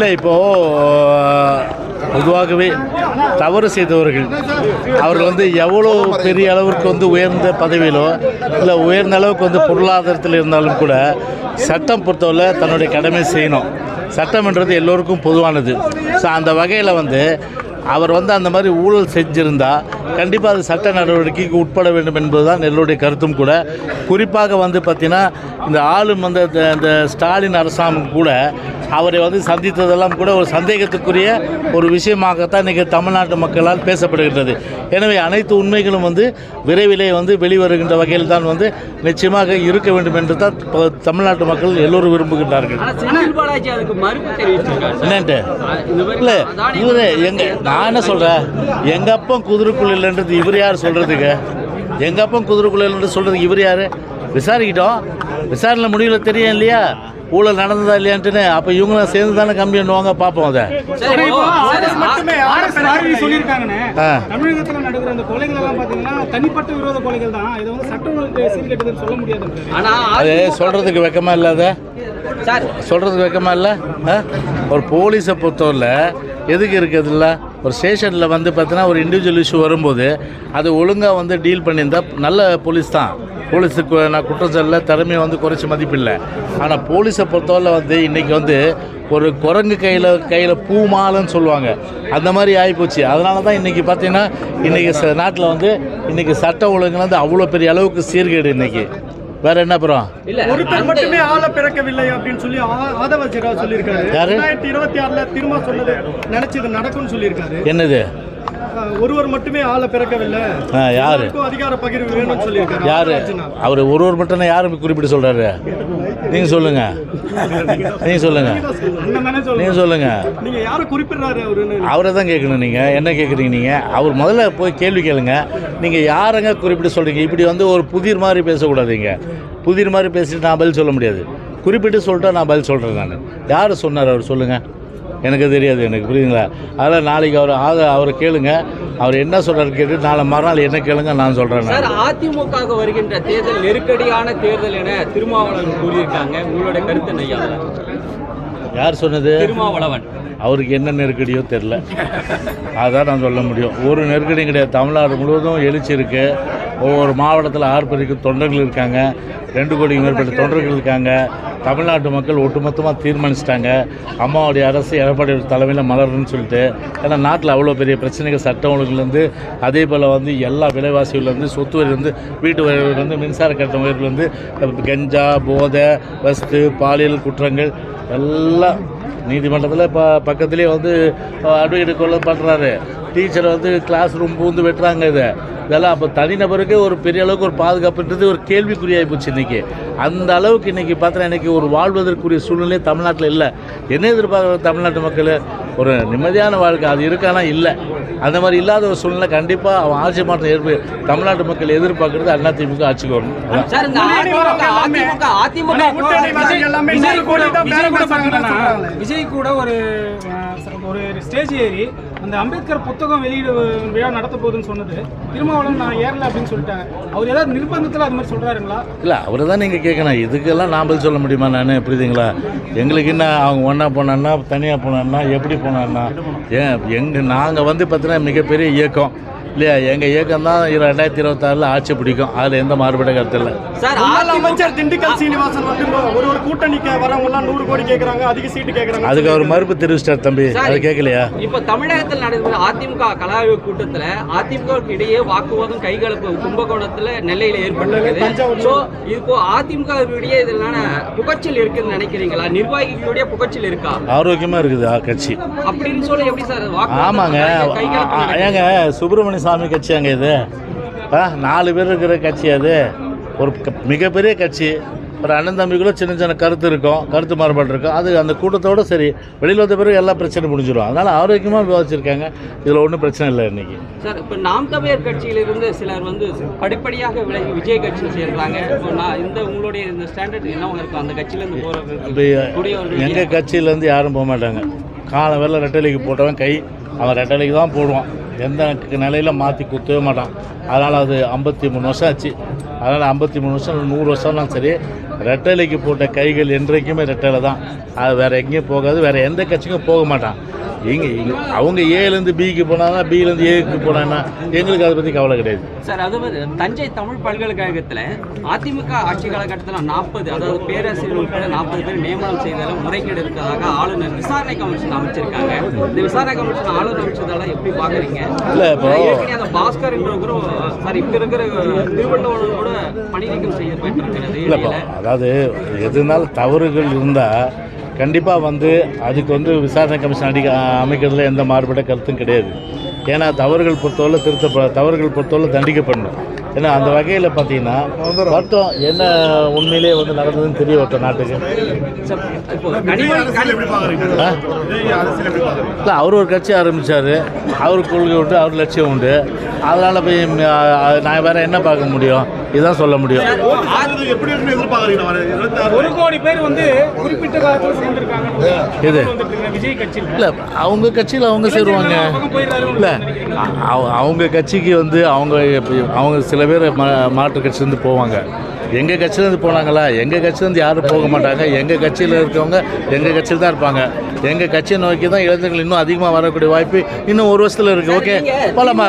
இல்லை இப்போது பொதுவாகவே தவறு செய்தவர்கள் அவர்கள் வந்து எவ்வளோ பெரிய அளவிற்கு வந்து உயர்ந்த பதவியிலோ இல்லை உயர்ந்த அளவுக்கு வந்து பொருளாதாரத்தில் இருந்தாலும் கூட சட்டம் பொறுத்தவரை தன்னுடைய கடமை செய்யணும். சட்டம்ன்றது எல்லோருக்கும் பொதுவானது. ஸோ அந்த வகையில் வந்து அவர் வந்து அந்த மாதிரி ஊழல் செஞ்சிருந்தால் கண்டிப்பாக அது சட்ட நடவடிக்கைக்கு உட்பட வேண்டும் என்பதுதான் எல்லோருடைய கருத்தும் கூட. குறிப்பாக வந்து பார்த்திங்கன்னா இந்த ஆளும் வந்து இந்த ஸ்டாலின் அரசாங்கம் கூட அவரை வந்து சந்தித்ததெல்லாம் கூட ஒரு சந்தேகத்துக்குரிய ஒரு விஷயமாகத்தான் இன்றைக்கி தமிழ்நாட்டு மக்களால் பேசப்படுகின்றது. எனவே அனைத்து உண்மைகளும் வந்து விரைவிலே வந்து வெளிவருகின்ற வகையில் தான் வந்து நிச்சயமாக இருக்க வேண்டும் என்று தான் தமிழ்நாட்டு மக்கள் எல்லோரும் விரும்புகின்றார்கள். என்னன்ட்டு? இல்லை இவரு எங்க நான் என்ன சொல்கிறேன் எங்கள் அப்பன் குதிரைக்குள்ள இல்லைன்றது இவர் யார் சொல்கிறதுக்கு எங்கள் அப்பன் குதிரைக்குள்ள இல்லைன்றது சொல்கிறதுக்கு இவர் யார்? விசாரிக்கிட்டோம். விசாரணை முடிவில் தெரியும் இல்லையா? ஊழல் நடந்ததா இல்லையான்ட்டுன்னு அப்போ இவங்களும் சேர்ந்து தானே கம்பி பண்ணுவாங்க பார்ப்போம் அதை. தமிழகத்தில் நடக்கிற அந்த கொலைகள் எல்லாம் பார்த்தீங்கன்னா தனிப்பட்ட விரோத கொலைகள் தான். இதை வந்து சட்டம் ஒழுங்கு சீர்கெட்டதுன்னு சொல்ல முடியாது ஆனா அது சொல்கிறதுக்கு வெக்கமா இல்லாத சார். சொல்கிறதுக்கு வெக்கமா இல்லை? ஆ? ஒரு போலீஸை பொறுத்தவரை எதுக்கு இருக்குதுல்ல ஒரு ஸ்டேஷனில் வந்து பார்த்தீங்கன்னா ஒரு இண்டிவிஜுவல் இஷ்யூ வரும்போது அது ஒழுங்காக வந்து டீல் பண்ணியிருந்தா நல்ல போலீஸ் தான். போலீஸுக்கு நான் குற்றம் சொல்ல திறமையை வந்து குறைச்சி மதிப்பில்லை ஆனால் போலீஸை பொறுத்தவரை வந்து இன்றைக்கி வந்து ஒரு குரங்கு கையில் கையில் பூ மாலைன்னு சொல்லுவாங்க. அந்த மாதிரி ஆகிப்போச்சு அதனால தான் இன்றைக்கி பார்த்தீங்கன்னா இன்றைக்கி நாட்டில் வந்து இன்றைக்கி சட்ட ஒழுங்குல வந்து அவ்வளோ பெரிய அளவுக்கு சீர்கேடு இன்றைக்கி வேறு என்ன அப்புறம் இல்ல ஒருத்தர் மட்டுமே ஆள பிறக்கவில்லை அப்படின்னு சொல்லி ஆதவ ஜெரா சொல்லியிருக்காரு. யாரு? ரெண்டாயிரத்தி இருபத்தி ஆறுல திரும்ப சொன்னது நினைச்சது நடக்கும்னு சொல்லியிருக்காரு. என்னது? ஒருவர் மட்டுமே ஆள பிறக்கவில்லை. யார்? அதிகார பகிர்வு வேணும்னு சொல்லியிருக்காரு. யார்? அவர் ஒரு ஒரு மட்டும் யாரும் குறிப்பிட்டு நீங்கள் சொல்லுங்கள் அண்ணன் தானே சொல்லுங்க. நீங்கள் சொல்லுங்கள் நீங்க யாரை குறிப்பிடுறாரு அவருன்னு அவரை தான் கேட்கணும் நீங்கள் என்ன கேட்குறீங்க நீங்கள் அவர் முதல்ல போய் கேள்வி கேளுங்க. நீங்கள் யாருங்க குறிப்பிட்டு சொல்கிறீங்க இப்படி வந்து ஒரு புதிர் மாதிரி பேசக்கூடாதீங்க. புதிர் மாதிரி பேசிட்டு நான் பதில் சொல்ல முடியாது. குறிப்பிட்டு சொல்லிட்டா நான் பதில் சொல்கிறேன் நான். யார் சொன்னார்? அவர் சொல்லுங்கள் எனக்கு தெரியாது எனக்கு புரியுதுங்களா? அதனால் நாளைக்கு அவர் ஆக அவரை கேளுங்க. அவர் என்ன சொல்கிறாரு கேட்டு நாளை மறுநாள் என்ன கேளுங்க நான் சொல்கிறேன் சார் அதிமுக வருகின்ற தேர்தல் நெருக்கடியான தேர்தல் என திருமாவளவன் கூறியிருக்காங்க. உங்களுடைய கருத்து ஐயா? யார் சொன்னது? திருமாவளவன். அவருக்கு என்ன நெருக்கடியோ தெரில அதான் நான் சொல்ல முடியும். ஒரு நெருக்கடியும் கிடையாது. தமிழ்நாடு முழுவதும் எழுச்சி இருக்குது ஒவ்வொரு மாவட்டத்தில் ஆர்ப்பரிக்கு தொண்டர்கள் இருக்காங்க. ரெண்டு கோடிக்கு மேற்பட்ட தொண்டர்கள் இருக்காங்க. தமிழ்நாட்டு மக்கள் ஒட்டுமொத்தமாக தீர்மானிச்சிட்டாங்க. அம்மாவுடைய அரசு எடப்பாடி தலைமையில் மலருன்னு சொல்லிட்டு. ஏன்னா நாட்டில் அவ்வளோ பெரிய பிரச்சனைகள் சட்ட ஒழுங்குலேருந்து அதே போல் வந்து எல்லா விலைவாசிகள்லேருந்து சொத்து வரிலேருந்து வீட்டு வரிலேருந்து மின்சார கட்டண உயர்வுலேருந்து கஞ்சா போதை வஸ்து பாலியல் குற்றங்கள் எல்லாம் நீதிமன்றத்தில் இப்போ பக்கத்துலேயே வந்து அட்வொகேட் கொள்ள பண்ணுறாரு டீச்சரை வந்து கிளாஸ் ரூம் பூந்து வெட்டுறாங்க இதை. இதெல்லாம் அப்போ தனிநபருக்கு ஒரு பெரிய அளவுக்கு ஒரு பாதுகாப்புன்றது ஒரு கேள்விக்குறியாகி போச்சு இன்றைக்கி அந்த அளவுக்கு இன்றைக்கி பார்த்தா இன்றைக்கி ஒரு வாழ்வதற்குரிய சூழ்நிலை தமிழ்நாட்டில் இல்லை. என்ன எதிர்பார்க்குற தமிழ்நாட்டு மக்கள்? ஒரு நிம்மதியான வாழ்க்கை. அது இருக்கானா இல்லை. அந்த மாதிரி இல்லாத ஒரு சூழ்நிலை கண்டிப்பாக அவன் ஆட்சி மாற்றம் ஏற்பு தமிழ்நாட்டு மக்கள் எதிர்பார்க்குறது அண்ணா திமுக ஆட்சிக்கு எல்லாமே விஜய் கூட ஒரு ஒரு ஸ்டேஜ் ஏறி இந்த அம்பேத்கர் புத்தகம் வெளியிட விழா நடத்த போகுதுன்னு சொன்னது. திருமாவளவன் நான் ஏறல அப்படின்னு சொல்லிட்டாங்க அவர் ஏதாவது நிர்பந்தத்தில் அது மாதிரி சொல்கிறாருங்களா இல்லை அவரை தான் நீங்கள் கேட்கணும் இதுக்கெல்லாம் நான் பதில் சொல்ல முடியுமா நான்? புரியுதுங்களா? எங்களுக்கு என்ன அவங்க ஒன்றா போனான்னா தனியாக போனான்னா எப்படி போனான்னா ஏன் எங்கள் நாங்கள் வந்து பார்த்தீங்கன்னா மிகப்பெரிய இயக்கம். இல்லையா? எங்கள் இயக்கம் தான் ரெண்டாயிரத்தி இருபத்தாறில் ஆட்சி பிடிக்கும். அதில் எந்த மாறுபட்ட கருத்து இல்லை. சார் அதிமுக அமைச்சர் திண்டுக்கல் சீனிவாசன் வந்து ஒரு ஒரு கூட்டணிக்கு வரவங்க எல்லாம் நூறு கோடி கேக்குறாங்க அதிக சீட்டு கேக்குறாங்க. அதுக்கு அவர் மறுப்பு தெரிவிச்சிட்டார் தம்பி. அது கேட்கலையா இப்ப தமிழகத்தில் நடைபெறும் அதிமுக கலாய்வு கூட்டத்துல அதிமுகவுக்கு இடையே வாக்குவாதம் கைகலப்பு கும்பகோணத்துல நெல்லையில ஏற்பட்டிருக்குது. சோ இப்போ அதிமுக இடையே இதனால புகச்சல் இருக்குன்னு நினைக்கிறீங்களா? நிர்வாகிகளுடைய புகச்சல் இருக்கா? ஆரோக்கியமாக இருக்குது கட்சி. அப்படின்னு சொல்லி எப்படி சார் ஆமாங்க? ஏங்க சுப்பிரமணிய சாமி கட்சி அங்கே இது? நாலு பேர் இருக்கிற கட்சி அது. ஒரு மிகப்பெரிய கட்சி. ஒரு அண்ணன் தம்பிக்குள்ள சின்ன சின்ன கருத்து இருக்கும் கருத்து மாறுபாடு இருக்கும். அது அந்த கூட்டத்தோட சரி வெளியில் வந்த பிறகு எல்லா பிரச்சனையும் முடிஞ்சிடும் அதனால் ஆரோக்கியமாக விவாதிச்சிருக்காங்க. இதில் ஒன்றும் பிரச்சனை இல்லை இன்னைக்கு. சார் இப்போ நாம் தமிழர் கட்சியிலிருந்து சிலர் வந்து படிப்படியாக விலகி விஜய் கட்சியில் சேர்றாங்க. இப்போ நான் இந்த உங்களுடைய இந்த ஸ்டாண்டர்ட் என்ன இருக்கும் அந்த கட்சியிலேருந்து போகிறவங்க எங்கள் கட்சியிலேருந்து யாரும் போக மாட்டாங்க. காலை வேலை ரெட்டலைக்கு போட்டவன் கை அவன் ரெட்டலைக்கு தான் போடுவான். எந்த நிலையில் மாற்றி குத்தவே மாட்டான். அதனால் அது ஐம்பத்தி மூணு வருஷம் ஆச்சு. அதனால் ஐம்பத்தி மூணு வருஷம் நூறு வருஷம்னாலும் சரி ரெட்டலைக்கு போட்ட கைகள் என்றைக்குமே ரெட்டலை தான் அது வேறு எங்கேயும் போகாது வேறு எந்த கட்சிக்கும் போக மாட்டான். இங்கே அவங்க ஏலேருந்து பிக்கு போனாங்கன்னா பிலேருந்து ஏக்கு போனாங்கன்னா எங்களுக்கு அதை பற்றி கவலை கிடையாது. சார் அது தஞ்சை தமிழ் பல்கலைக்கழகத்தில் அதிமுக ஆட்சி காலகட்டத்தில் நாற்பது அதாவது பேராசிரியர் உட்பட நாற்பது பேர் நியமனம் செய்ததில் முறைகேடு இருக்கிறதாக ஆளுநர் விசாரணை கமிஷன் அமைச்சிருக்காங்க. இந்த விசாரணை கமிஷன் ஆளுநர் அமைச்சதெல்லாம் எப்படி பார்க்குறீங்க இல்லை இப்போ அந்த பாஸ்கர் என்ற சாரி இப்ப இருக்கிற திருவள்ளுவர் கூட பணி நீக்கம் செய்யப்பட்டிருக்கிறது இடையில. அதாவது எதுனாலும் தவறுகள் இருந்தால் கண்டிப்பாக வந்து அதுக்கு வந்து விசாரணை கமிஷன் அடிக்க அமைக்கிறதுல எந்த மாறுபட்ட கருத்தும் கிடையாது. ஏன்னா தவறுகள் பொறுத்தவரை திருத்த தவறுகள் பொறுத்தவரை தண்டிக்கப்படணும். ஏன்னா அந்த வகையில் பார்த்தீங்கன்னா வரட்டும் என்ன உண்மையிலே வந்து நடந்ததுன்னு தெரிய வரட்டும் நாட்டுக்கு? இல்லை அவர் ஒரு கட்சி ஆரம்பித்தார் அவர் கொள்கை உண்டு அவர் லட்சியம் உண்டு. அதனால் போய் நான் வேறு என்ன பார்க்க முடியும்? இதுதான் சொல்ல முடியும். கட்சியில். இல்லை அவங்க கட்சியில் அவங்க சேருவாங்க. இல்லை அவங்க கட்சிக்கு வந்து அவங்க அவங்க சில பேர் மா மாற்று கட்சியிலேருந்து போவாங்க. எங்கள் கட்சியிலேருந்து போனாங்களா? எங்கள் கட்சியிலேருந்து யாரும் போக மாட்டாங்க. எங்கள் கட்சியில் இருக்கவங்க எங்கள் கட்சியில் தான் இருப்பாங்க. எங்கள் கட்சியை நோக்கி தான் இளைஞர்கள் இன்னும் அதிகமாக வரக்கூடிய வாய்ப்பு இன்னும் ஒரு வருஷத்தில் இருக்குது ஓகே? போலாமா?